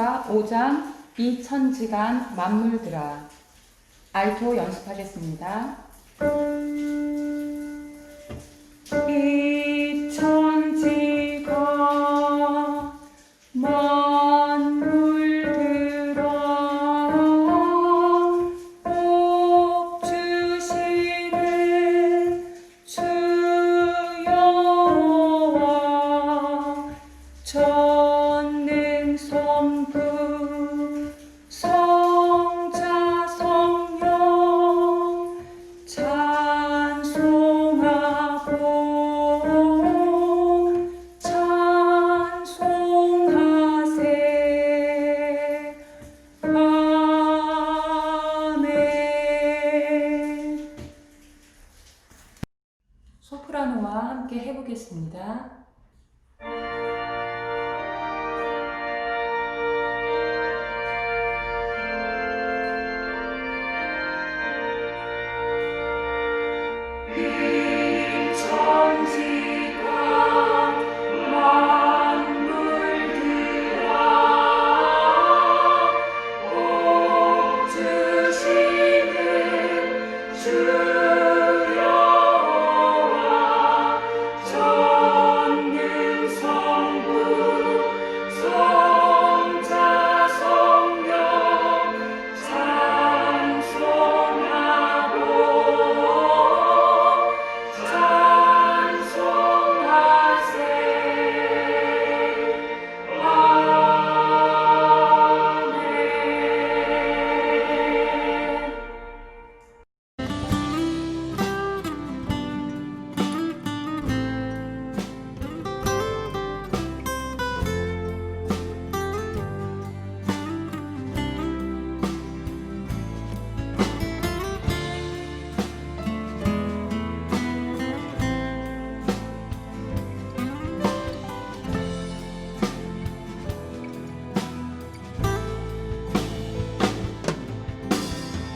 찬송가 5장 이 천지간 만물들아 알토 연습하겠습니다. 주 여호와 저 소프라노와 함께 해보겠습니다. 주